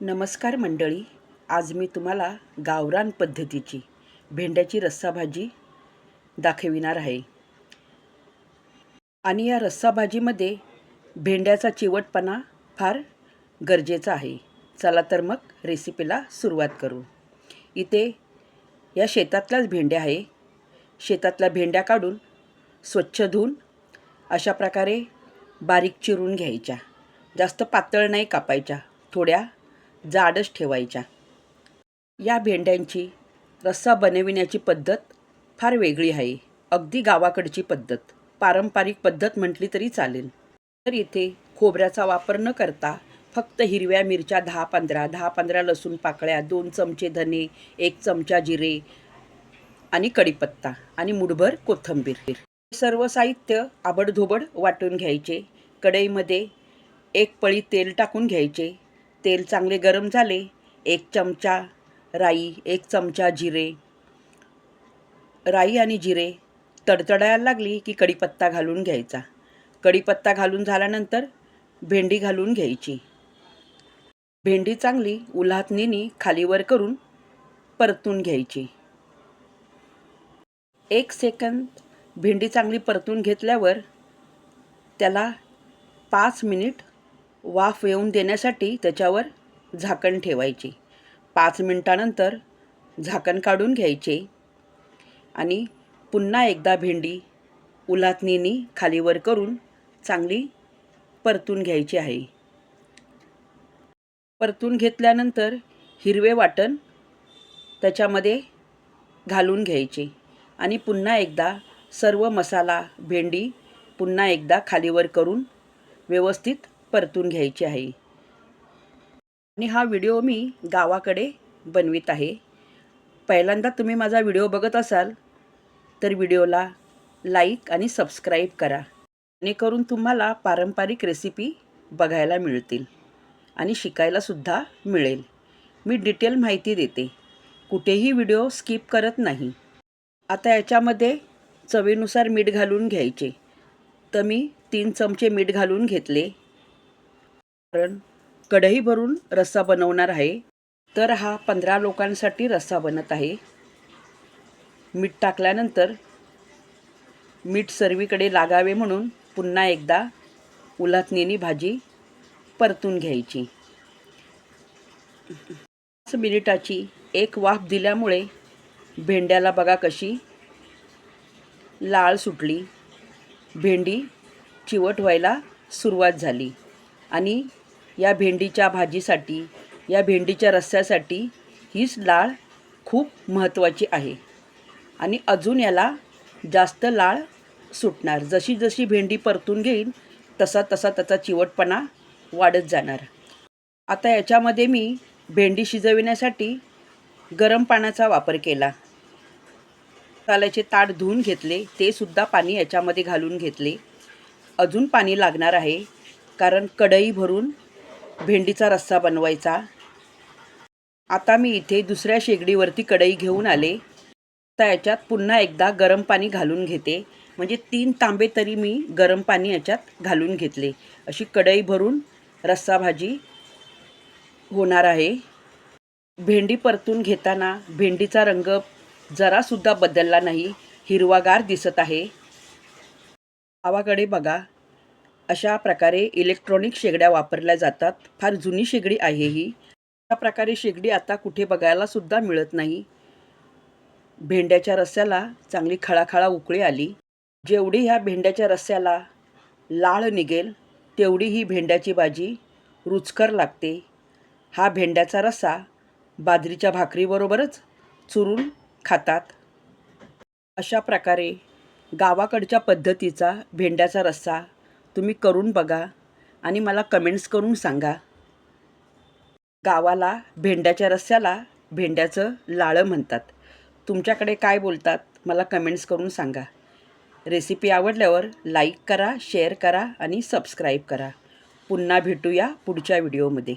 नमस्कार मंडळी आज मी तुम्हाला गावरान पद्धतीची भेंड्याची रस्साभाजी दाखविणार आहे. आणि या रस्साभाजीमध्ये भेंड्याचा चिवटपणा फार गरजेचा आहे. चला तर मग रेसिपीला सुरुवात करू. इथे या शेतातल्याच भेंड्या आहे. शेतातल्या भेंड्या काढून स्वच्छ धुवून अशा प्रकारे बारीक चिरून घ्यायच्या. जास्त पातळ नाही कापायच्या. थोड्या जाडच ठेवायच्या. या भेंड्यांची रस्सा बनविण्याची पद्धत फार वेगळी आहे. अगदी गावाकडची पद्धत. पारंपरिक पद्धत म्हटली तरी चालेल. तर इथे खोबऱ्याचा वापर न करता फक्त हिरव्या मिरच्या दहा पंधरा दहा पंधरा लसूण पाकळ्या दोन चमचे धने एक चमचा जिरे आणि कढीपत्ता आणि मुठभर कोथिंबीर. सर्व साहित्य आबडधोबड वाटून घ्यायचे. कढईमध्ये एक पळी तेल टाकून घ्यायचे. तेल चांगले गरम झाले एक चमचा राई एक चमचा जिरे. राई आणि जिरे तडतडायला लागली की कढीपत्ता घालून घ्यायचा. कढीपत्ता घालून झाल्यानंतर भेंडी घालून घ्यायची. भेंडी चांगली उल्हातनीनी खालीवर करून परतून घ्यायची. एक सेकंद भेंडी चांगली परतून घेतल्यावर त्याला पाच मिनिट वाफ येऊन देण्यासाठी त्याच्यावर झाकण ठेवायचे. पाच मिनटानंतर झाकण काढून घ्यायचे. आणि पुन्हा एकदा भेंडी उलातनीनी खालीवर करून चांगली परतून घ्यायची आहे. परतून घेतल्यानंतर हिरवे वाटण त्याच्यामध्ये घालून घ्यायचे. आणि पुन्हा एकदा सर्व मसाला भेंडी पुन्हा एकदा खालीवर करून व्यवस्थित परतून घ्यायची आहे. आणि हा व्हिडिओ मी गावाकडे बनवित आहे. पहिल्यांदा तुम्ही माझा व्हिडिओ बघत असाल तर व्हिडिओला लाईक आणि सबस्क्राईब करा. जेणेकरून तुम्हाला पारंपरिक रेसिपी बघायला मिळतील आणि शिकायलासुद्धा मिळेल. मी डिटेल माहिती देते. कुठेही व्हिडिओ स्किप करत नाही. आता याच्यामध्ये चवीनुसार मीठ घालून घ्यायचे. तर मी तीन चमचे मीठ घालून घेतले. कारण कढई भरून रस्सा बनवणार आहे. तर हा पंधरा लोकांसाठी रस्सा बनत आहे. मीठ टाकल्यानंतर मीठ सर्वीकडे लागावे म्हणून पुन्हा एकदा उलातनेनी भाजी परतून घ्यायची. पाच मिनिटाची एक वाफ दिल्यामुळे भेंड्याला बघा कशी लाळ सुटली. भेंडी चिवट व्हायला सुरुवात झाली आणि या भेंडीच्या भाजीसाठी या भेंडीच्या रस्स्यासाठी हीच लाळ खूप महत्त्वाची आहे. आणि अजून याला जास्त लाळ सुटणार. जशी जशी भेंडी परतून घेईन तसा तसा त्याचा चिवटपणा वाढत जाणार. आता याच्यामध्ये मी भेंडी शिजविण्यासाठी गरम पाण्याचा वापर केला. मसाल्याचे ताट धुवून घेतले. ते सुद्धा पाणी याच्यामध्ये घालून घेतले. अजून पाणी लागणार आहे कारण कढई भरून भेंडीचा रस्सा बनवायचा. आता मी इथे दुसऱ्या शेगडीवरती कढई घेऊन आले. आता याच्यात पुन्हा एकदा गरम पाणी घालून घेते. म्हणजे तीन तांबे तरी मी गरम पाणी याच्यात घालून घेतले. अशी कढई भरून रस्सा भाजी होणार आहे. भेंडी परतून घेताना भेंडीचा रंग जरासुद्धा बदलला नाही. हिरवागार दिसत आहे. गावाकडे बघा. अशा प्रकारे इलेक्ट्रॉनिक शेगड्या वापरल्या जातात. फार जुनी शेगडी आहे ही. अशा प्रकारे शेगडी आता कुठे बघायला सुद्धा मिळत नाही. भेंड्याच्या रस्स्याला चांगली खळाखळा उकळी आली. जेवढी ह्या भेंड्याच्या रस्स्याला लाळ निघेल तेवढी ही भेंड्याची भाजी रुचकर लागते. हा भेंड्याचा रस्सा बाजरीच्या भाकरीबरोबरच चुरून खातात. अशा प्रकारे गावाकडच्या पद्धतीचा भेंड्याचा रस्सा तुम्ही करून बघा आणि मला कमेंट्स करून सांगा. गावाला भेंड्याच्या रस्स्याला भेंड्याचं लाळं म्हणतात. तुमच्याकडे काय बोलतात मला कमेंट्स करून सांगा. रेसिपी आवडल्यावर लाईक करा शेअर करा आणि सबस्क्राईब करा. पुन्हा भेटूया पुढच्या व्हिडिओमध्ये